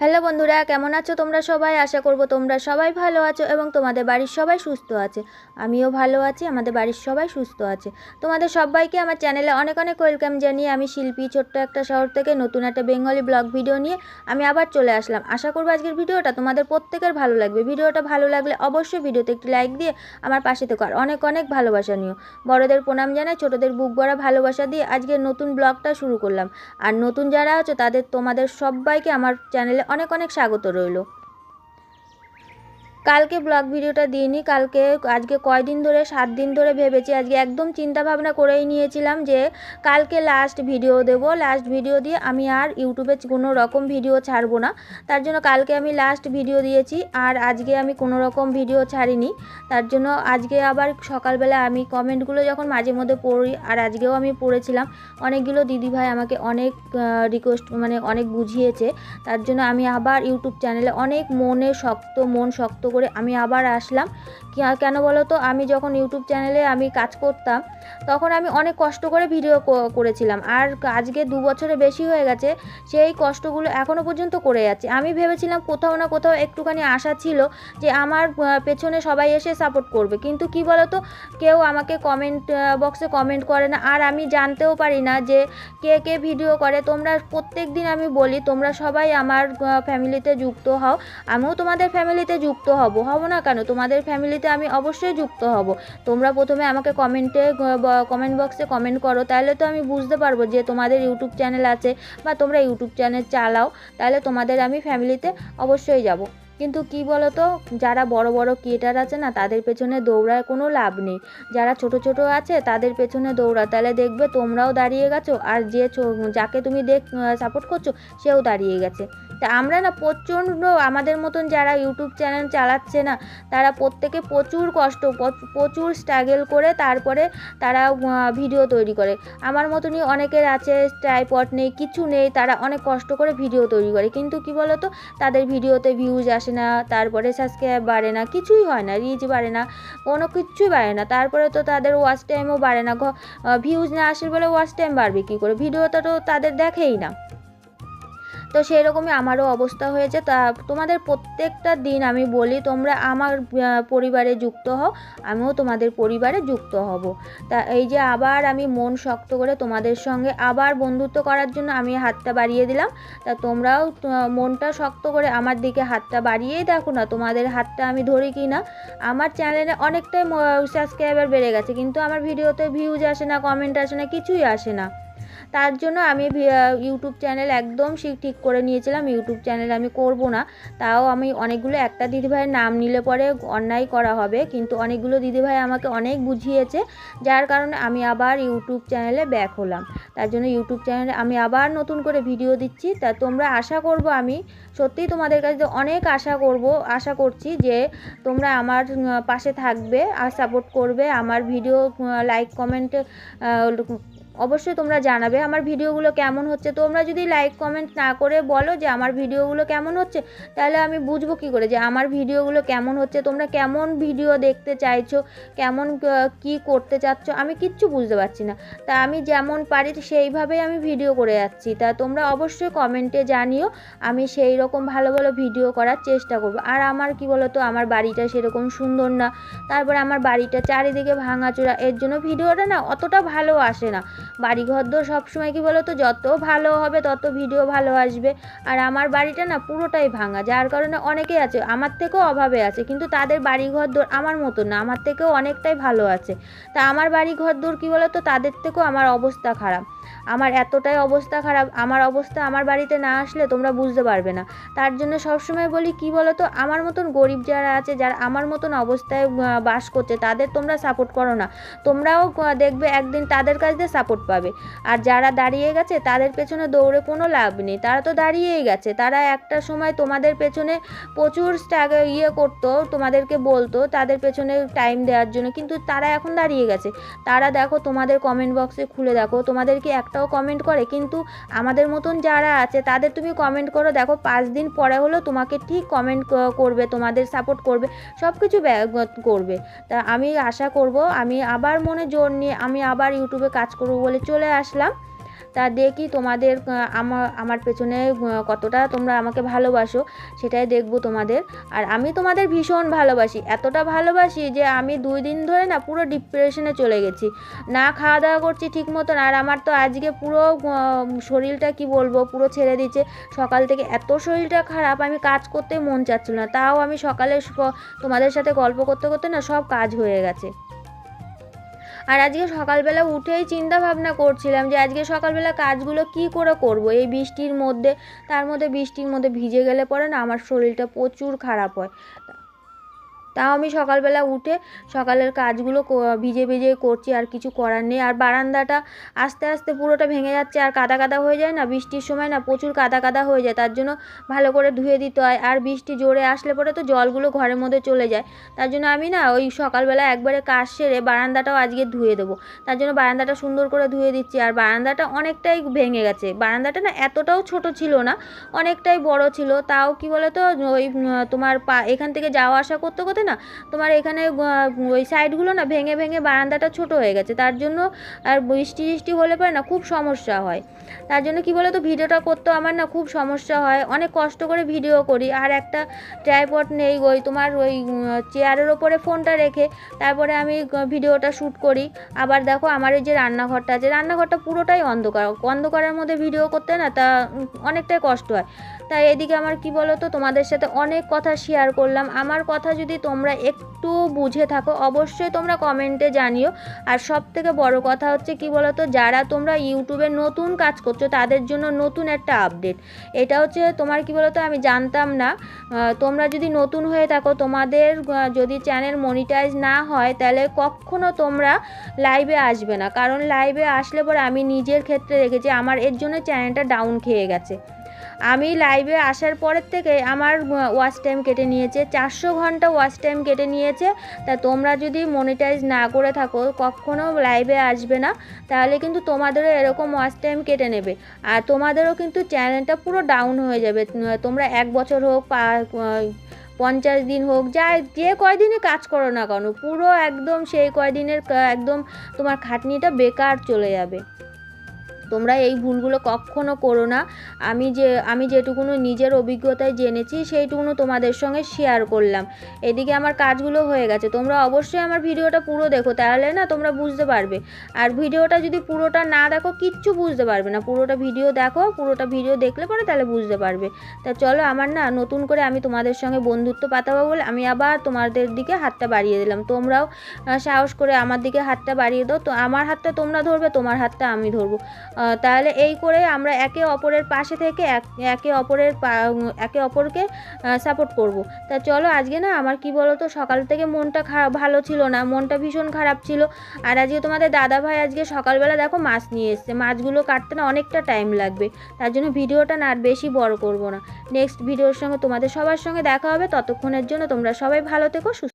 Hello বন্ধুরা, কেমন আছো তোমরা সবাই? আশা করব তোমরা সবাই ভালো আছো এবং তোমাদের বাড়ির সবাই সুস্থ আছে। আমিও ভালো আছি, আমাদের বাড়ির সবাই সুস্থ আছে। তোমাদের সবাইকে আমার চ্যানেলে অনেক অনেক ওয়েলকাম জানিয়ে আমি শিল্পী, ছোট্ট একটা শহর থেকে নতুন একটা বেঙ্গলি ব্লগ ভিডিও নিয়ে আমি আবার চলে আসলাম। আশা করব আজকের ভিডিওটা তোমাদের প্রত্যেকের ভালো লাগবে। ভিডিওটা ভালো লাগলে অবশ্যই ভিডিওতে একটি লাইক দিয়ে আমার পাশে থেকো। আর অনেক অনেক ভালোবাসা নিও। বড়দের প্রণাম জানাই, ছোটদের বুক ভরা ভালোবাসা দিয়ে আজকের নতুন ব্লগটা শুরু করলাম। আর নতুন যারা আছো তাদের তোমাদের সবাইকে আমার চ্যানেলে অনেক অনেক স্বাগত রইল। কালকে ব্লগ ভিডিওটা দিইনি, কালকে, আজকে কয়দিন ধরে, সাত দিন ধরে ভেবেছি, আজকে একদম চিন্তা ভাবনা করেই নিয়েছিলাম যে কালকে লাস্ট ভিডিও দেব। লাস্ট ভিডিও দিয়ে আমি আর ইউটিউবে কোনো রকম ভিডিও ছাড়বো না। তার জন্য কালকে আমি লাস্ট ভিডিও দিয়েছি, আর আজকে আমি কোনো রকম ভিডিও ছাড়িনি। তার জন্য আজকে আবার সকালবেলা আমি কমেন্টগুলো যখন মাঝে মধ্যে পড়ি, আর আজকেও আমি পড়েছিলাম, অনেকগুলো দিদিভাই আমাকে অনেক রিকোয়েস্ট মানে অনেক বুঝিয়েছে। তার জন্য আমি আবার ইউটিউব চ্যানেলে অনেক মনে শক্ত, মন শক্ত করে আমি আবার আসলাম। কেন বলো তো, আমি যখন ইউটিউব চ্যানেলে আমি কাজ করতাম, তখন আমি অনেক কষ্ট করে ভিডিও করেছিলাম। আর আজকে দু বছরে বেশি হয়ে গেছে, সেই কষ্টগুলো এখনও পর্যন্ত করে যাচ্ছে। আমি ভেবেছিলাম কোথাও না কোথাও একটুখানি আশা ছিল যে আমার পেছনে সবাই এসে সাপোর্ট করবে। কিন্তু কি বলো তো কেউ আমাকে কমেন্ট বক্সে কমেন্ট করে না। আর আমি জানতেও পারি না যে কে কে ভিডিও করে। তোমরা প্রত্যেক দিন আমি বলি, তোমরা সবাই আমার ফ্যামিলিতে যুক্ত হও। আমিও তোমাদের ফ্যামিলিতে যুক্ত হব হব না কেন? তোমাদের ফ্যামিলিতে আমি অবশ্যই যুক্ত হব। তোমরা প্রথমে আমাকে কমেন্টে কমেন্ট বক্সে কমেন্ট করো তাহলে তো আমি বুঝতে পারব যে তোমাদের ইউটিউব চ্যানেল আছে বা তোমরা ইউটিউব চ্যানেল চালাও তাহলে তোমাদের আমি ফ্যামিলিতে অবশ্যই যাব। কিন্তু কি বলো তো যারা বড় বড় ক্রিয়েটার আছে না, তাদের পেছনে দৌড়ায় কোনো লাভ নেই। যারা ছোট ছোট আছে, তাদের পেছনে দৌড়া তাহলে দেখবে তোমরাও দাঁড়িয়ে গেছো, আর যে যাকে তুমি দেখ সাপোর্ট করছ, সেও দাঁড়িয়ে গেছে। তা আমরা না প্রচণ্ড আমাদের মতন যারা ইউটিউব চ্যানেল চালাচ্ছে না, তারা প্রত্যেকে প্রচুর কষ্ট প্রচুর স্ট্রাগল করে তারপরে তারা ভিডিও তৈরি করে। আমার মতনই অনেকের আছে ট্রাইপড নেই, কিছু নেই, তারা অনেক কষ্ট করে ভিডিও তৈরি করে। কিন্তু কি বলো তো তাদের ভিডিওতে ভিউজ আসে না, তারপরে সাবস্ক্রাইব বাড়ে না, কিছুই হয় না রিচ বাড়ে না, কোনো কিছুই বাড়ে না। তারপরে তো তাদের ওয়াচ টাইমও বাড়ে না ভিউজ না আসে বলে ওয়াচ টাইম বাড়বে কী করে? ভিডিওটা তো তাদের দেখেই না। তো সেই রকমই আমারও অবস্থা হয়েছে। তা তোমাদের প্রত্যেকটা দিন আমি বলি, তোমরা আমার পরিবারে যুক্ত হও, আমিও তোমাদের পরিবারে যুক্ত হব। তা এই যে আবার আমি মন শক্ত করে তোমাদের সঙ্গে আবার বন্ধুত্ব করার জন্য আমি হাতটা বাড়িয়ে দিলাম। তা তোমরাও মনটা শক্ত করে আমার দিকে হাতটা বাড়িয়েই দেখো না, তোমাদের হাতটা আমি ধরি কি না। আমার চ্যানেলে অনেকটাই সাবস্ক্রাইবার বেড়ে গেছে, কিন্তু আমার ভিডিওতে ভিউজ আসে না কমেন্ট আসে না, কিছুই আসে না। তার জন্য আমি ইউটিউব চ্যানেল একদম ঠিক করে নিয়েছিলাম। ইউটিউব চ্যানেল আমি করব না। তাও আমি অনেকগুলো, একটা দিদিভাইয়ের নাম নিলে পরে অন্যায় করা হবে। কিন্তু অনেকগুলো দিদিভাই আমাকে অনেক বুঝিয়েছে, যার কারণে আমি আবার ইউটিউব চ্যানেলে ব্যাক হলাম। তার জন্য ইউটিউব চ্যানেলে আমি আবার নতুন করে ভিডিও দিচ্ছি। তা তোমরা আশা করব আমি, সত্যিই তোমাদের কাছে অনেক আশা করব, আশা করছি যে তোমরা আমার পাশে থাকবে আর সাপোর্ট করবে। আমার ভিডিও লাইক কমেন্ট অবশ্যই তোমরা জানাবে আমার ভিডিওগুলো কেমন হচ্ছে। তোমরা যদি লাইক কমেন্ট না করে বলো যে আমার ভিডিওগুলো কেমন হচ্ছে, তাহলে আমি বুঝব কী করে যে আমার ভিডিওগুলো কেমন হচ্ছে, তোমরা কেমন ভিডিও দেখতে চাইছো, কেমন কি করতে চাচ্ছ, আমি কিচ্ছু বুঝতে পারছি না। তা আমি যেমন পারি সেইভাবেই আমি ভিডিও করে যাচ্ছি। তা তোমরা অবশ্যই কমেন্টে জানিও, আমি সেই রকম ভালো ভালো ভিডিও করার চেষ্টা করব। আর আমার কি বলো তো আমার বাড়িটা সেরকম সুন্দর না, তারপরে আমার বাড়িটা চারিদিকে ভাঙাচোরা, এর জন্য ভিডিওটা না অতটা ভালো আসে না। বাড়ি ঘর দোর সবসময় কী বলো তো যত ভালো হবে তত ভিডিও ভালো আসবে। আর আমার বাড়িটা না পুরোটাই ভাঙা, যার কারণে অনেকেই আছে, আমার থেকেও অভাবে আছে, কিন্তু তাদের বাড়ি ঘর দোর আমার মতো না, আমার থেকেও অনেকটাই ভালো আছে। তা আমার বাড়ি ঘর দোর কী বলো তো তাদের থেকেও আমার অবস্থা খারাপ। আমার এতটাই অবস্থা খারাপ, আমার অবস্থা আমার বাড়িতে না আসলে তোমরা বুঝতে পারবে না। তার জন্য সবসময় বলি, কি বলো তো আমার মতন গরিব যারা আছে, যারা আমার মতন অবস্থায় বাস করছে, তাদের তোমরা সাপোর্ট করো না। তোমরাও দেখবে একদিন তাদের কাছ দিয়ে সাপোর্ট পাবে। আর যারা দাঁড়িয়ে গেছে, তাদের পেছনে দৌড়ে কোনো লাভ নেই। তারা তো দাঁড়িয়েই গেছে। তারা একটা সময় তোমাদের পেছনে প্রচুর ইয়ে করতো, তোমাদেরকে বলতো, তাদের পেছনে টাইম দেওয়ার জন্য। কিন্তু তারা এখন দাঁড়িয়ে গেছে। তারা দেখো, তোমাদের কমেন্ট বক্সে খুলে দেখো তোমাদেরকে একটাও কমেন্ট করে, কিন্তু আমাদের মতন যারা আছে, তাদের তুমি কমেন্ট করো। দেখো, পাঁচ দিন পরে হলো তোমাকে ঠিক কমেন্ট করবে, তোমাদের সাপোর্ট করবে সব কিছু করবে। তা আমি আশা করব, আমি আবার মনে জোর নিয়ে আমি আবার ইউটিউবে কাজ করব বলে চলে আসলাম। তা দেখি তোমাদের আমার আমার পেছনে কতটা তোমরা আমাকে ভালোবাসো সেটাই দেখব তোমাদের। আর আমি তোমাদের ভীষণ ভালোবাসি, এতটা ভালোবাসি যে আমি দুই দিন ধরে না পুরো ডিপ্রেশনে চলে গেছি। না খাওয়া দাওয়া করছি ঠিক মতন, আর আমার তো আজকে পুরো শরীরটা কি বলব, পুরো ছেড়ে দিচ্ছে। সকাল থেকে এত শরীরটা খারাপ, আমি কাজ করতে মন চাচ্ছিল না, তাও আমি সকালে তোমাদের সাথে গল্প করতে করতে না সব কাজ হয়ে গেছে। আর আজকে সকালবেলা উঠেই চিন্তা ভাবনা করছিলাম যে আজকে সকালবেলা কাজগুলো কি করে করব? এই বৃষ্টির মধ্যে, তার মধ্যে বৃষ্টির মধ্যে ভিজে গেলে পরে না আমার শরীরটা প্রচুর খারাপ হয়। তাও আমি সকালবেলা উঠে সকালের কাজগুলো ভিজে ভিজে করছি, আর কিছু করার নেই। আর বারান্দাটা আস্তে আস্তে পুরোটা ভেঙে যাচ্ছে, আর কাদা কাদা হয়ে যায় না? বৃষ্টির সময় না প্রচুর কাদা কাদা হয়ে যায়, তার জন্য ভালো করে ধুয়ে দিতে হয়। আর বৃষ্টি জোরে আসলে পরে তো জলগুলো ঘরের মধ্যে চলে যায়। তার জন্য আমি না ওই সকালবেলা একবারে কাজ সেরে বারান্দাটাও আজকে ধুয়ে দেবো। তার জন্য বারান্দাটা সুন্দর করে ধুয়ে দিচ্ছি, আর বারান্দাটা অনেকটাই ভেঙে গেছে। বারান্দাটা না এতটাও ছোট ছিল না, অনেকটাই বড় ছিল। তাও কি বলো তো ওই তোমার পা, এখান থেকে যাওয়া আসা করতে করতে না, তোমার এখানে ওই সাইডগুলো না ভেঙে ভেঙে বারান্দাটা ছোট হয়ে গেছে। তার জন্য আর বৃষ্টি টিষ্টি হলে পরে না খুব সমস্যা হয়। তার জন্য কি বলো তো ভিডিওটা করতেও আমার না খুব সমস্যা হয়। অনেক কষ্ট করে ভিডিও করি। আর একটা ট্রাইপড নেই, ওই তোমার ওই চেয়ারের ওপরে ফোনটা রেখে তারপরে আমি ভিডিওটা শ্যুট করি। আবার দেখো আমার এই যে রান্নাঘরটা আছে, রান্নাঘরটা পুরোটাই অন্ধকার। অন্ধকারের মধ্যে ভিডিও করতে না তা অনেকটাই কষ্ট হয়। তাই এদিকে আমার কি বলো তো তোমাদের সাথে অনেক কথা শেয়ার করলাম। আমার কথা যদি তোমরা একটু বুঝে থাকো, অবশ্যই তোমরা কমেন্টে জানিও। আর সব থেকে বড় কথা হচ্ছে কি বলো তো যারা তোমরা ইউটিউবে নতুন কাজ করছ, তাদের জন্য নতুন একটা আপডেট এটা হচ্ছে তোমার কি বলো তো আমি জানতাম না। তোমরা যদি নতুন হয়ে থাকো, তোমাদের যদি চ্যানেল মনিটাইজ না হয়, তাহলে কখনো তোমরা লাইভে আসবে না। কারণ লাইভে আসলে পরে আমি নিজের ক্ষেত্রে দেখেছি, আমার এর জন্য চ্যানেলটা ডাউন খেয়ে গেছে। আমি লাইভে আসার পরের থেকে আমার ওয়াচ টাইম কেটে নিয়েছে, চারশো ঘণ্টা ওয়াচ টাইম কেটে নিয়েছে। তা তোমরা যদি মনিটাইজ না করে থাকো, কখনো লাইভে আসবে না, তাহলে কিন্তু তোমাদেরও এরকম ওয়াচ টাইম কেটে নেবে। আর তোমাদেরও কিন্তু চ্যানেলটা পুরো ডাউন হয়ে যাবে। তোমরা এক বছর হোক পঞ্চাশ দিন হোক যা যে কয়দিনে কাজ করো না কেন, পুরো একদম সেই কয়দিনের একদম তোমার খাটনিটা বেকার চলে যাবে। তোমরা এই ভুলগুলো কখনো করো না। আমি যে, আমি যেটুকুনো নিজের অভিজ্ঞতায় জেনেছি, সেইটুকুনো তোমাদের সঙ্গে শেয়ার করলাম। এদিকে আমার কাজগুলো হয়ে গেছে। তোমরা অবশ্যই আমার ভিডিওটা পুরো দেখো, তাহলে না তোমরা বুঝতে পারবে। আর ভিডিওটা যদি পুরোটা না দেখো, কিচ্ছু বুঝতে পারবে না। পুরোটা ভিডিও দেখো, পুরোটা ভিডিও দেখলে পরে তাহলে বুঝতে পারবে। তা চলো আমার না নতুন করে আমি তোমাদের সঙ্গে বন্ধুত্ব পাতাবো বলে আমি আবার তোমাদের দিকে হাতটা বাড়িয়ে দিলাম। তোমরাও সাহস করে আমার দিকে হাতটা বাড়িয়ে দাও। তো আমার হাতটা তোমরা ধরবে, তোমার হাতটা আমি ধরবো। তাহলে এই করে আমরা একে অপরের পাশে থেকে এক- অপরের একে অপরকে সাপোর্ট করব। তা চলো আজকে না আমার কি বলো তো সকাল থেকে মনটা খারাপ, ভালো ছিল না, মনটা ভীষণ খারাপ ছিল। আর আজকে তোমাদের দাদা ভাই আজকে সকালবেলা দেখো মাছ নিয়ে এসছে। মাছগুলো কাটতে না অনেকটা টাইম লাগবে। তার জন্য ভিডিওটা না আর বেশি বড় করব না। নেক্সট ভিডিওর সঙ্গে তোমাদের সবার সঙ্গে দেখা হবে। ততক্ষণের জন্য তোমরা সবাই ভালো থেকো, সুস্থ